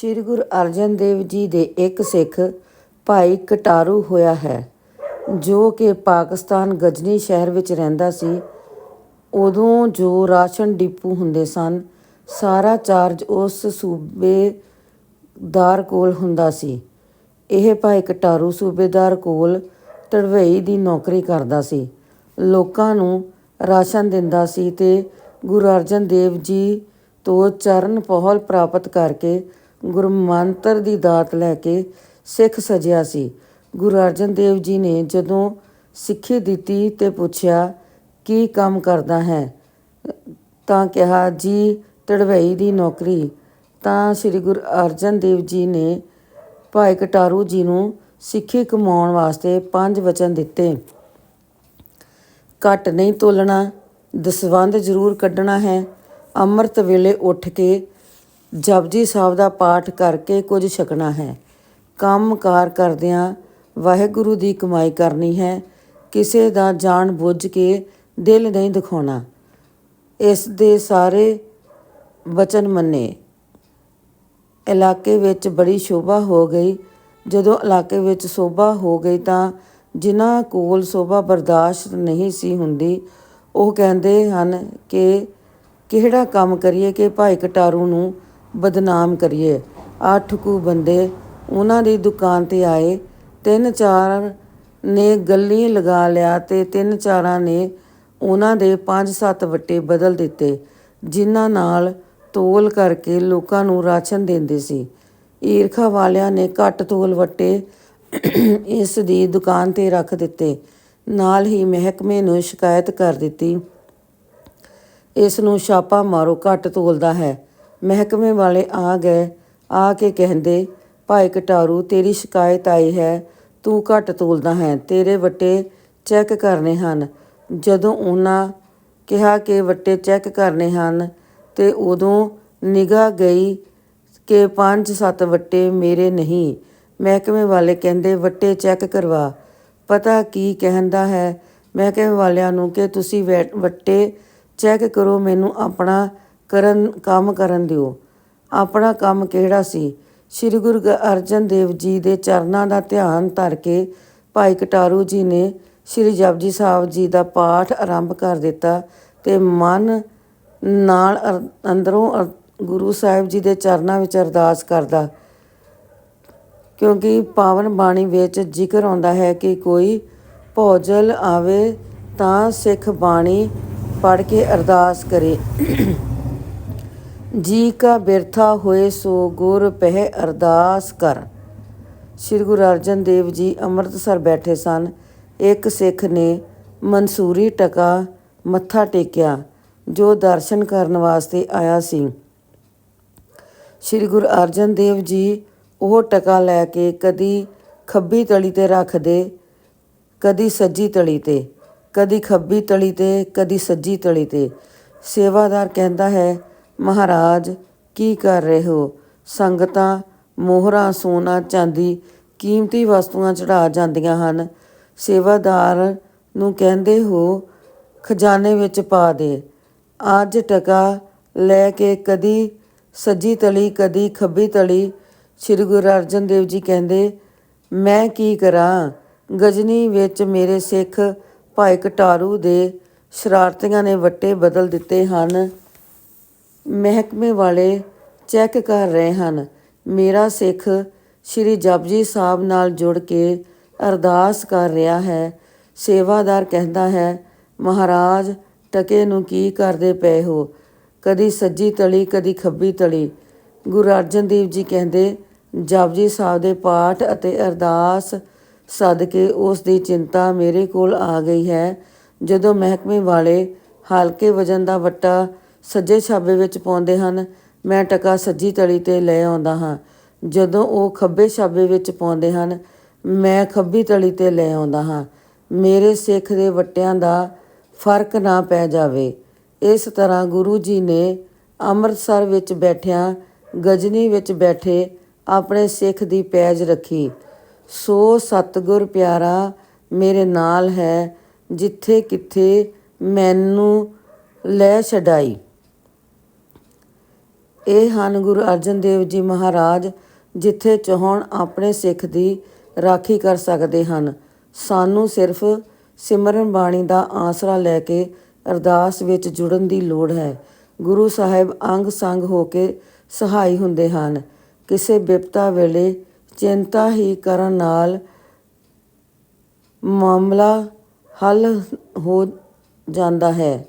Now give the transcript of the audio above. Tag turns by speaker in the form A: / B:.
A: ਸ੍ਰੀ ਗੁਰੂ ਅਰਜਨ ਦੇਵ ਜੀ ਦੇ ਇੱਕ ਸਿੱਖ ਭਾਈ ਕਟਾਰੂ ਹੋਇਆ ਹੈ, ਜੋ ਕਿ ਪਾਕਿਸਤਾਨ ਗਜਨੀ ਸ਼ਹਿਰ ਵਿੱਚ ਰਹਿੰਦਾ ਸੀ। ਉਦੋਂ ਜੋ ਰਾਸ਼ਨ ਡਿਪੂ ਹੁੰਦੇ ਸਨ, ਸਾਰਾ ਚਾਰਜ ਉਸ ਸੂਬੇਦਾਰ ਕੋਲ ਹੁੰਦਾ ਸੀ। ਇਹ ਭਾਈ ਕਟਾਰੂ ਸੂਬੇਦਾਰ ਕੋਲ ਤੜਵਈ ਦੀ ਨੌਕਰੀ ਕਰਦਾ ਸੀ। ਲੋਕਾਂ ਨੂੰ ਰਾਸ਼ਨ ਦਿੰਦਾ ਸੀ ਤੇ ਗੁਰੂ ਅਰਜਨ ਦੇਵ ਜੀ ਤੋਂ ਚਰਨ ਪਹਲ ਪ੍ਰਾਪਤ ਕਰਕੇ ਗੁਰਮੰਤਰ ਦੀ ਦਾਤ ਲੈ ਕੇ ਸਿੱਖ ਸਜਿਆ ਸੀ। ਗੁਰੂ ਅਰਜਨ ਦੇਵ ਜੀ ਨੇ ਜਦੋਂ ਸਿੱਖੀ ਦਿੱਤੀ ਤੇ ਪੁੱਛਿਆ, ਕੀ ਕੰਮ ਕਰਦਾ ਹੈ? ਤਾਂ ਕਿਹਾ, ਜੀ, ਤੜਵਈ ਦੀ ਨੌਕਰੀ। ਤਾਂ ਸ੍ਰੀ ਗੁਰੂ ਅਰਜਨ ਦੇਵ ਜੀ ਨੇ ਭਾਈ ਕਟਾਰੂ ਜੀ ਨੂੰ ਸਿੱਖੀ ਕਮਾਉਣ ਵਾਸਤੇ ਪੰਜ ਵਚਨ ਦਿੱਤੇ। ਘੱਟ ਨਹੀਂ ਤੋਲਣਾ, ਦਸਵੰਧ ਜ਼ਰੂਰ ਕੱਢਣਾ ਹੈ। ਅੰਮ੍ਰਿਤ ਵੇਲੇ ਉੱਠ ਕੇ ਜਪਜੀ ਸਾਹਿਬ ਦਾ ਪਾਠ ਕਰਕੇ ਕੁਝ ਛਕਣਾ ਹੈ। ਕੰਮਕਾਰ ਕਰਦਿਆਂ ਵਾਹਿਗੁਰੂ ਦੀ ਕਮਾਈ ਕਰਨੀ ਹੈ। ਕਿਸੇ ਦਾ ਜਾਣ ਬੁੱਝ ਕੇ ਦਿਲ ਨਹੀਂ ਦਿਖਾਉਣਾ। ਇਸ ਦੇ ਸਾਰੇ ਵਚਨ ਮੰਨੇ। ਇਲਾਕੇ ਵਿੱਚ ਬੜੀ ਸ਼ੋਭਾ ਹੋ ਗਈ। ਜਦੋਂ ਇਲਾਕੇ ਵਿੱਚ ਸ਼ੋਭਾ ਹੋ ਗਈ ਤਾਂ ਜਿਨ੍ਹਾਂ ਕੋਲ ਸ਼ੋਭਾ ਬਰਦਾਸ਼ਤ ਨਹੀਂ ਸੀ ਹੁੰਦੀ, ਉਹ ਕਹਿੰਦੇ ਹਨ ਕਿ ਕਿਹੜਾ ਕੰਮ ਕਰੀਏ ਕਿ ਭਾਈ ਕਟਾਰੂ ਨੂੰ ਬਦਨਾਮ ਕਰੀਏ। ਅੱਠ ਕੁ ਬੰਦੇ ਉਹਨਾਂ ਦੀ ਦੁਕਾਨ ਤੇ ਆਏ। ਤਿੰਨ ਚਾਰ ਨੇ ਗੱਲੀ ਲਗਾ ਲਿਆ ਤੇ ਤਿੰਨ ਚਾਰਾਂ ਨੇ ਉਹਨਾਂ ਦੇ ਪੰਜ ਸੱਤ ਵੱਟੇ ਬਦਲ ਦਿੱਤੇ, ਜਿਨ੍ਹਾਂ ਨਾਲ ਤੋਲ ਕਰਕੇ ਲੋਕਾਂ ਨੂੰ ਰਾਸ਼ਨ ਦਿੰਦੇ ਸੀ। ਈਰਖਾ ਵਾਲਿਆਂ ਨੇ ਘੱਟ ਤੋਲ ਵੱਟੇ ਇਸ ਦੀ ਦੁਕਾਨ ਤੇ ਰੱਖ ਦਿੱਤੇ। ਨਾਲ ਹੀ ਮਹਿਕਮੇ ਨੂੰ ਸ਼ਿਕਾਇਤ ਕਰ ਦਿੱਤੀ। ਇਸ ਨੂੰ ਛਾਪਾ ਮਾਰੋ, ਘੱਟ ਤੋਲਦਾ ਹੈ। ਮਹਿਕਮੇ ਵਾਲੇ ਆ ਗਏ। ਆ ਕੇ ਕਹਿੰਦੇ, ਭਾਈ ਕਟਾਰੂ, ਤੇਰੀ ਸ਼ਿਕਾਇਤ ਆਈ ਹੈ। ਤੂੰ ਘੱਟ ਤੋਲਦਾ ਹੈ। ਤੇਰੇ ਵੱਟੇ ਚੈੱਕ ਕਰਨੇ ਹਨ। ਜਦੋਂ ਉਹਨਾਂ ਕਿਹਾ ਕਿ ਵੱਟੇ ਚੈੱਕ ਕਰਨੇ ਹਨ, ਤੇ ਉਦੋਂ ਨਿਗਾਹ ਗਈ ਕਿ ਪੰਜ ਸੱਤ ਵੱਟੇ ਮੇਰੇ ਨਹੀਂ। ਮਹਿਕਮੇ ਵਾਲੇ ਕਹਿੰਦੇ, ਵੱਟੇ ਚੈੱਕ ਕਰਵਾ। ਪਤਾ ਕੀ ਕਹਿੰਦਾ ਹੈ? ਮਹਿਕਮੇ ਵਾਲਿਆਂ ਨੂੰ ਕਿ ਤੁਸੀਂ ਵੈ- ਵੱਟੇ ਚੈੱਕ ਕਰੋ। ਮੈਨੂੰ ਆਪਣਾ ਕਰਨ, ਕੰਮ ਕਰਨ ਦਿਓ। ਆਪਣਾ ਕੰਮ ਕਿਹੜਾ ਸੀ? ਸ੍ਰੀ ਗੁਰੂ ਗ- ਅਰਜਨ ਦੇਵ ਜੀ ਦੇ ਚਰਨਾਂ ਦਾ ਧਿਆਨ ਧਰ ਕੇ ਭਾਈ ਕਟਾਰੂ ਜੀ ਨੇ ਸ੍ਰੀ ਜਪਜੀ ਸਾਹਿਬ ਜੀ ਦਾ ਪਾਠ ਆਰੰਭ ਕਰ ਦਿੱਤਾ ਤੇ ਮਨ ਨਾਲ ਅਰ- ਅੰਦਰੋਂ ਅਰ- ਗੁਰੂ ਸਾਹਿਬ ਜੀ ਦੇ ਚਰਨਾਂ ਵਿੱਚ ਅਰਦਾਸ ਕਰਦਾ। ਕਿਉਂਕਿ ਪਾਵਨ ਬਾਣੀ ਵਿੱਚ ਜ਼ਿਕਰ ਆਉਂਦਾ ਹੈ ਕਿ ਕੋਈ ਭੋਜਲ ਆਵੇ ਤਾਂ ਸਿੱਖ ਬਾਣੀ ਪੜ੍ਹ ਕੇ ਅਰਦਾਸ ਕਰੇ। ਜੀ ਕਾ ਬਿਰਥਾ ਹੋਏ ਸੋ ਗੁਰ ਪਹਿ ਅਰਦਾਸ ਕਰ। ਸ੍ਰੀ ਗੁਰੂ ਅਰਜਨ ਦੇਵ ਜੀ ਅੰਮ੍ਰਿਤਸਰ ਬੈਠੇ ਸਨ। ਇੱਕ ਸਿੱਖ ਨੇ ਮਨਸੂਰੀ ਟਕਾ ਮੱਥਾ ਟੇਕਿਆ, ਜੋ ਦਰਸ਼ਨ ਕਰਨ ਵਾਸਤੇ ਆਇਆ ਸੀ। ਸ੍ਰੀ ਗੁਰੂ ਅਰਜਨ ਦੇਵ ਜੀ ਉਹ ਟਕਾ ਲੈ ਕੇ ਕਦੀ ਖੱਬੀ ਤਲੀ ਤੇ ਰੱਖਦੇ, ਕਦੀ ਸੱਜੀ ਤਲੀ ਤੇ, ਕਦੀ ਖੱਬੀ ਤਲੀ ਤੇ, ਕਦੀ ਸੱਜੀ ਤਲੀ ਤੇ। ਸੇਵਾਦਾਰ ਕਹਿੰਦਾ ਹੈ ਮਹਾਰਾਜ, ਕੀ ਕਰ ਰਹੇ ਹੋ? ਸੰਗਤਾਂ, ਮੋਹਰਾਂ, ਸੋਨਾ, ਚਾਂਦੀ ਕੀਮਤੀ ਵਸਤੂਆਂ ਚੜਾ ਜਾਂਦੀਆਂ ਹਨ। ਸੇਵਾਦਾਰ ਨੂੰ ਕਹਿੰਦੇ ਹੋ, ਖਜ਼ਾਨੇ ਵਿੱਚ ਪਾ ਦੇ। ਅੱਜ ਟਕਾ ਲੈ ਕੇ ਕਦੀ ਸੱਜੀ ਤਲੀ, ਕਦੀ ਖੱਬੀ ਤਲੀ। ਸ੍ਰੀ ਗੁਰੂ ਅਰਜਨ ਦੇਵ ਜੀ ਕਹਿੰਦੇ, ਮੈਂ ਕੀ ਕਰਾਂ? ਗਜਨੀ ਵਿੱਚ ਮੇਰੇ ਸਿੱਖ ਭਾਈ ਕਟਾਰੂ ਦੇ ਸ਼ਰਾਰਤੀਆਂ ਨੇ ਵੱਟੇ ਬਦਲ ਦਿੱਤੇ ਹਨ। ਮਹਿਕਮੇ ਵਾਲੇ ਚੈੱਕ ਕਰ ਰਹੇ ਹਨ। ਮੇਰਾ ਸਿੱਖ ਸ੍ਰੀ ਜਪਜੀ ਸਾਹਿਬ ਨਾਲ ਜੁੜ ਕੇ ਅਰਦਾਸ ਕਰ ਰਿਹਾ ਹੈ। ਸੇਵਾਦਾਰ ਕਹਿੰਦਾ ਹੈ, ਮਹਾਰਾਜ, ਟਕੇ ਨੂੰ ਕੀ ਕਰਦੇ ਪਏ ਹੋ? ਕਦੀ ਸੱਜੀ ਤਲੀ, ਕਦੀ ਖੱਬੀ ਤਲੀ। ਗੁਰੂ ਅਰਜਨ ਦੇਵ ਜੀ ਕਹਿੰਦੇ, ਜਪਜੀ ਸਾਹਿਬ ਦੇ ਪਾਠ ਅਤੇ ਅਰਦਾਸ ਸਦਕੇ ਉਸ ਦੀ ਚਿੰਤਾ ਮੇਰੇ ਕੋਲ ਆ ਗਈ ਹੈ। ਜਦੋਂ ਮਹਿਕਮੇ ਵਾਲੇ ਹਲਕੇ ਵਜਨ ਦਾ ਵੱਟਾ ਸੱਜੇ ਛਾਬੇ ਵਿੱਚ ਪਾਉਂਦੇ ਹਨ। ਮੈਂ ਟਕਾ ਸੱਜੀ ਤਲੀ ਤੇ ਲੈ ਆਉਂਦਾ ਹਾਂ। ਜਦੋਂ ਉਹ ਖੱਬੇ ਛਾਬੇ ਵਿੱਚ ਪਾਉਂਦੇ ਹਨ, ਮੈਂ ਖੱਬੀ ਤਲੀ ਤੇ ਲੈ ਆਉਂਦਾ ਹਾਂ। ਮੇਰੇ ਸਿੱਖ ਦੇ ਵੱਟਿਆਂ ਦਾ ਫ਼ਰਕ ਨਾ ਪੈ ਜਾਵੇ। ਇਸ ਤਰ੍ਹਾਂ ਗੁਰੂ ਜੀ ਨੇ ਅੰਮ੍ਰਿਤਸਰ ਵਿੱਚ ਬੈਠਿਆਂ ਗਜਨੀ ਵਿੱਚ ਬੈਠੇ ਆਪਣੇ ਸਿੱਖ ਦੀ ਪੈਜ ਰੱਖੀ। ਸੋ ਸਤਿਗੁਰ ਪਿਆਰਾ ਮੇਰੇ ਨਾਲ ਹੈ ਜਿੱਥੇ ਕਿੱਥੇ ਮੈਨੂੰ ਲੈ ਛਡਾਈ। ਇਹ ਹਨ ਗੁਰੂ ਅਰਜਨ ਦੇਵ ਜੀ ਮਹਾਰਾਜ, ਜਿੱਥੇ ਚਾਹਣ ਆਪਣੇ ਸਿੱਖ ਦੀ ਰਾਖੀ ਕਰ ਸਕਦੇ ਹਨ। ਸਾਨੂੰ ਸਿਰਫ ਸਿਮਰਨ ਬਾਣੀ ਦਾ ਆਸਰਾ ਲੈ ਕੇ ਅਰਦਾਸ ਵਿੱਚ ਜੁੜਨ ਦੀ ਲੋੜ ਹੈ। ਗੁਰੂ ਸਾਹਿਬ ਅੰਗ ਸੰਗ ਹੋ ਕੇ ਸਹਾਈ ਹੁੰਦੇ ਹਨ। ਕਿਸੇ ਬਿਪਤਾ ਵੇਲੇ ਚਿੰਤਾ ਹੀ ਕਰਨ ਨਾਲ ਮਾਮਲਾ ਹੱਲ ਹੋ ਜਾਂਦਾ ਹੈ।